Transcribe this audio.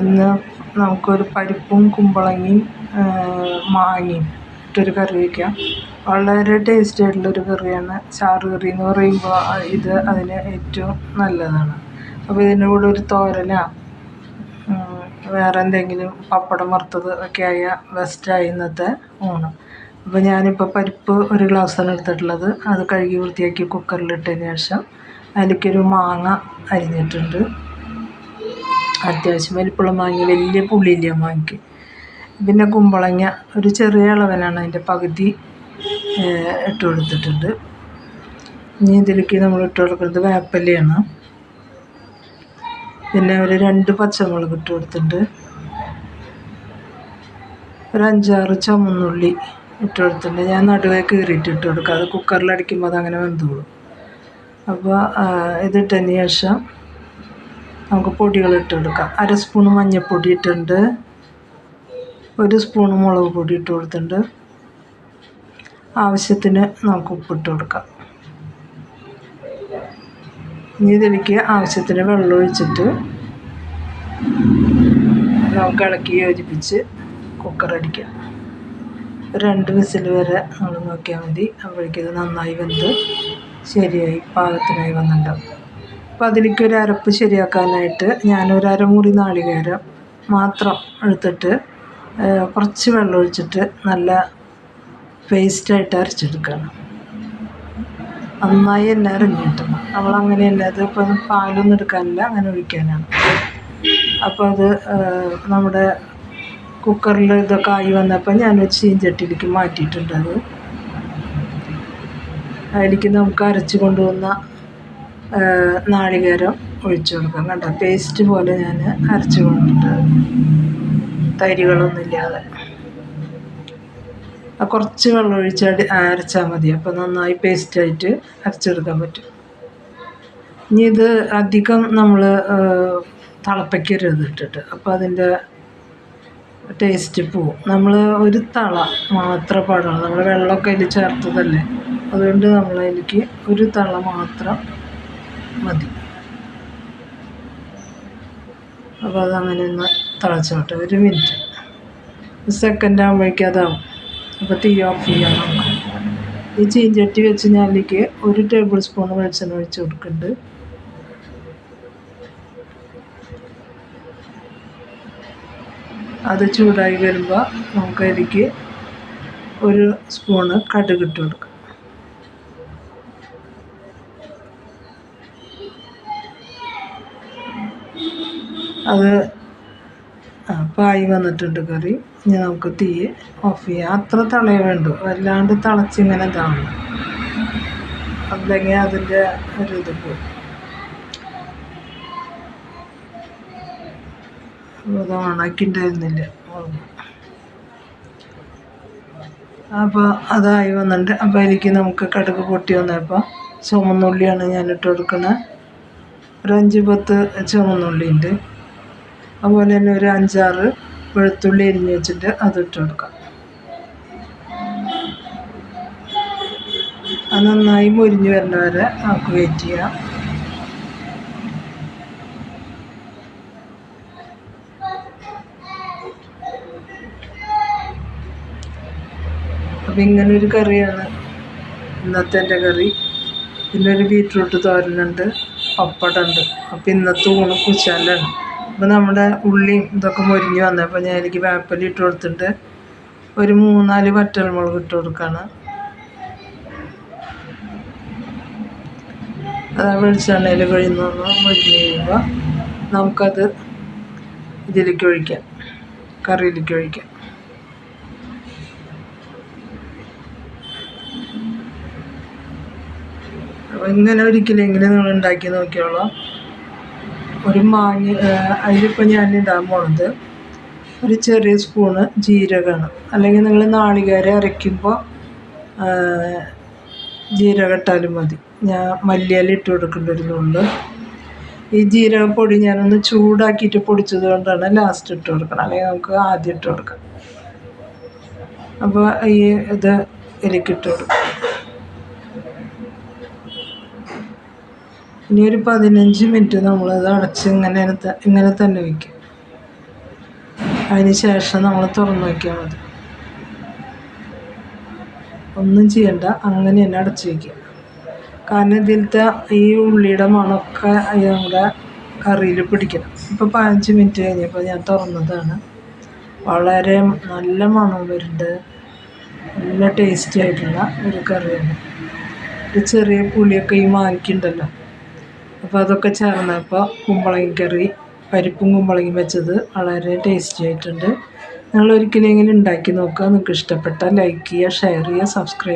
ഇന്ന് നമുക്കൊരു പരിപ്പും കുമ്പളങ്ങയും മാങ്ങയും ഇട്ടൊരു കറി വയ്ക്കാം വളരെ ടേസ്റ്റി ആയിട്ടുള്ളൊരു കറിയാണ്. ചാറ് കറി എന്ന് പറയുമ്പോൾ ഇത് അതിന് ഏറ്റവും നല്ലതാണ്. അപ്പോൾ ഇതിന്റെ കൂടെ ഒരു തോരനോ വേറെ എന്തെങ്കിലും പപ്പടം വറുത്തത് ഒക്കെ ആയ ബെസ്റ്റായി ഇന്നത്തെ ഊണ്. അപ്പോൾ ഞാനിപ്പോൾ പരിപ്പ് ഒരു ഗ്ലാസ്സാണ് എടുത്തിട്ടുള്ളത്. അത് കഴുകി വൃത്തിയാക്കി കുക്കറിലിട്ടതിന് ശേഷം അതിലേക്കൊരു മാങ്ങ അരിഞ്ഞിട്ടുണ്ട്. അത്യാവശ്യം വലിപ്പമുള്ള മാങ്ങ വലിയ പുളിയില്ല മാങ്ങയ്ക്ക്. പിന്നെ കുമ്പളങ്ങ ഒരു ചെറിയ അളവിനാണ് അതിന്റെ പകുതി ഇട്ട് കൊടുത്തിട്ടുണ്ട്. ഇനി ഇതിലേക്ക് നമ്മൾ ഇട്ട് കൊടുക്കുന്നത് വേപ്പല്ലയാണ് പിന്നെ ഒരു രണ്ട് പച്ചമുളക് ഇട്ട് കൊടുത്തിട്ടുണ്ട്. ഒരു അഞ്ചാറ് ചുമന്നുള്ളി ഇട്ട് കൊടുത്തിട്ടുണ്ട്. ഞാൻ നടുവേ കീറിയിട്ട് ഇട്ട് കൊടുക്കുക അത് കുക്കറിൽ അടിക്കുമ്പോൾ അങ്ങനെ വെന്തോളും. അപ്പോൾ ഇതിട്ടതിന് ശേഷം നമുക്ക് പൊടികൾ ഇട്ട് കൊടുക്കാം. അര സ്പൂൺ മഞ്ഞൾപ്പൊടി ഇട്ടിട്ടുണ്ട്. ഒരു സ്പൂൺ മുളക് പൊടി ഇട്ട് കൊടുത്തിട്ടുണ്ട്. ആവശ്യത്തിന് നമുക്ക് ഉപ്പിട്ട് കൊടുക്കാം. ഇനി ഇതിലേക്ക് ആവശ്യത്തിന് വെള്ളം ഒഴിച്ചിട്ട് നമുക്ക് ഇളക്കി യോജിപ്പിച്ച് കുക്കർ അടിക്കാം. രണ്ട് വിസിൽ വരെ നമ്മൾ നോക്കിയാൽ മതി. അപ്പോഴേക്കും ഇത് നന്നായി വെന്ത് ശരിയായി പാകത്തിനായി വന്നിട്ടുണ്ടാവും. അപ്പോൾ അതിലേക്ക് ഒരു അരപ്പ് ശരിയാക്കാനായിട്ട് ഞാനൊരു അരമുറി നാളികേരം മാത്രം എടുത്തിട്ട് കുറച്ച് വെള്ളം ഒഴിച്ചിട്ട് നല്ല പേസ്റ്റായിട്ട് അരച്ചെടുക്കണം നന്നായി തന്നെ അരഞ്ഞ് കിട്ടണം. നമ്മളങ്ങനെ തന്നെ അത് ഇപ്പം പാലൊന്നും എടുക്കാനില്ല അങ്ങനെ ഒഴിക്കാനാണ്. അപ്പോൾ അത് നമ്മുടെ കുക്കറിൽ ഇതൊക്കെ ആയി വന്നപ്പോൾ ഞാനൊരു ചീഞ്ചട്ടിയിലേക്ക് മാറ്റിയിട്ടുണ്ട് അത്. അതിലേക്ക് നമുക്ക് അരച്ച് കൊണ്ടുവന്ന നാളികേരം ഒഴിച്ചു കൊടുക്കാം. കണ്ടോ? പേസ്റ്റ് പോലെ ഞാൻ അരച്ച് കൊണ്ടിട്ട് തരികളൊന്നും ഇല്ലാതെ കുറച്ച് വെള്ളം ഒഴിച്ച് അരച്ചാൽ മതി. അപ്പോൾ നന്നായി പേസ്റ്റായിട്ട് അരച്ചെടുക്കാൻ പറ്റും. ഇനി ഇത് അധികം നമ്മൾ തിളപ്പിക്കരുത് ഇട്ടിട്ട്. അപ്പോൾ അതിന്റെ ടേസ്റ്റ് പോവും. നമ്മൾ ഒരു തള മാത്രം പാടുള്ളൂ. നമ്മൾ വെള്ളമൊക്കെ അതിൽ ചേർത്തതല്ലേ? അതുകൊണ്ട് നമ്മളതിലേക്ക് ഒരു തള മാത്രം മതി. അപ്പോൾ അതങ്ങനെ ഒന്ന് തിളച്ചോട്ടെ. ഒരു മിനിറ്റ്. സെക്കൻഡ് ആകുമ്പോഴേക്കും അതാവും. അപ്പോൾ തീ ഓഫ് ചെയ്യാം നമുക്ക്. ഈ ചീഞ്ചട്ടി വെച്ച് ഞാൻ അതിലേക്ക് ഒരു ടേബിൾ സ്പൂൺ വെളിച്ചെണ്ണ ഒഴിച്ച് കൊടുക്കുന്നുണ്ട്. അത് ചൂടായി വരുമ്പോൾ നമുക്ക് അതിലേക്ക് ഒരു സ്പൂണ് കടുക് ഇട്ട് കൊടുക്കാം. അത് പായി വന്നിട്ടുണ്ട് കറി. ഇനി നമുക്ക് തീ ഓഫ് ചെയ്യാം. അത്ര തളയവേണ്ടു വല്ലാണ്ട് തിളച്ചിങ്ങനെ ഇതാവണം അല്ലെങ്കിൽ അതിന്റെ ഒരു ഇത് പോകും അത് ഉണക്കിണ്ടായിരുന്നില്ല. അപ്പോൾ അതായി വന്നിട്ടുണ്ട് അപ്പോൾ എനിക്ക് നമുക്ക് കടുക് പൊട്ടി വന്നപ്പോൾ ചുമന്നുള്ളിയാണ് ഞാൻ ഇട്ട് കൊടുക്കുന്നത് ഒരു അഞ്ച് പത്ത് ചുമന്നുള്ളി ഉണ്ട് അതുപോലെ തന്നെ ഒരു അഞ്ചാറ് വെളുത്തുള്ളി അരിഞ്ഞ് വെച്ചിട്ട് അത് ഇട്ട് കൊടുക്കാം. അത് നന്നായി മുരിഞ്ഞ് വരുന്ന വരെ നമുക്ക് വെയിറ്റ് ചെയ്യാം. അപ്പം ഇങ്ങനൊരു കറിയാണ് ഇന്നത്തെ എന്റെ കറി. പിന്നെ ഒരു ബീട്രൂട്ട് തോരനുണ്ട് പപ്പടമുണ്ട്. അപ്പം ഇന്നത്തെ ഊണ് കുശാലാണ്. അപ്പോൾ നമ്മുടെ ഉള്ളിയും ഇതൊക്കെ മൊരിഞ്ഞ് വന്നപ്പോൾ ഞാൻ എനിക്ക് വേപ്പല ഇട്ട് കൊടുത്തിട്ട് ഒരു മൂന്നാൽ വറ്റൽമുളക് ഇട്ട് കൊടുക്കുകയാണ് അത് വെളിച്ചെണ്ണയിൽ കഴിയുന്നൊന്ന് മൊരിഞ്ഞ് കഴിയുമ്പോൾ നമുക്കത് ഇതിലേക്ക് ഒഴിക്കാം കറിയിലേക്ക് ഒഴിക്കാം. അപ്പോൾ ഇങ്ങനെ ഒരിക്കലെങ്കിലും നിങ്ങൾ ഉണ്ടാക്കി നോക്കിയോളൂ. ഒരു മാങ്ങ അതിലിപ്പോൾ ഞാൻ ഇടാൻ പോണത് ഒരു ചെറിയ സ്പൂണ് ജീരകമാണ്. അല്ലെങ്കിൽ നിങ്ങൾ നാളികേരം അരയ്ക്കുമ്പോൾ ജീരകം ഇട്ടാലും മതി. ഞാൻ മല്ലിയില ഇട്ട് കൊടുക്കേണ്ടിരുന്നുള്ളൂ ഈ ജീരകപ്പൊടി ഞാനൊന്ന് ചൂടാക്കിയിട്ട് പൊടിച്ചത് കൊണ്ടാണ് ലാസ്റ്റ് ഇട്ട് കൊടുക്കണം. അല്ലെങ്കിൽ നമുക്ക് ആദ്യം ഇട്ട് കൊടുക്കാം. അപ്പോൾ ഈ ഇത് ഇലക്കിട്ട് കൊടുക്കാം. ഇനി ഒരു പതിനഞ്ച് മിനിറ്റ് നമ്മളത് അടച്ച് ഇങ്ങനെ ഇങ്ങനെ തന്നെ വയ്ക്കും അതിന് ശേഷം നമ്മൾ തുറന്ന് വയ്ക്കാൻ മതി. ഒന്നും ചെയ്യണ്ട അങ്ങനെ തന്നെ അടച്ച് വയ്ക്കുക കാരണം ഇതിലത്തെ ഈ ഉള്ളിയുടെ മണമൊക്കെ നമ്മുടെ കറിയിൽ പിടിക്കണം. ഇപ്പോൾ പതിനഞ്ച് മിനിറ്റ് കഴിഞ്ഞപ്പോൾ ഞാൻ തുറന്നതാണ്. വളരെ നല്ല മണം വരുന്നുണ്ട്. നല്ല ടേസ്റ്റി ആയിട്ടുള്ള ഒരു കറിയാണ്. ഒരു ചെറിയ പുളിയൊക്കെ ഈ മാങ്ങിക്കുണ്ടല്ലോ അപ്പോൾ അതൊക്കെ ചേർന്നപ്പോൾ കുമ്പളങ്ങ കറി പരിപ്പും കുമ്പളങ്ങയും വെച്ചത് വളരെ ടേസ്റ്റി ആയിട്ടുണ്ട്. നിങ്ങൾ ഒരിക്കലെങ്കിലും ഉണ്ടാക്കി നോക്കുക. നിങ്ങൾക്ക് ഇഷ്ടപ്പെട്ടാൽ ലൈക്ക് ചെയ്യുക ഷെയർ ചെയ്യുക സബ്സ്ക്രൈബ്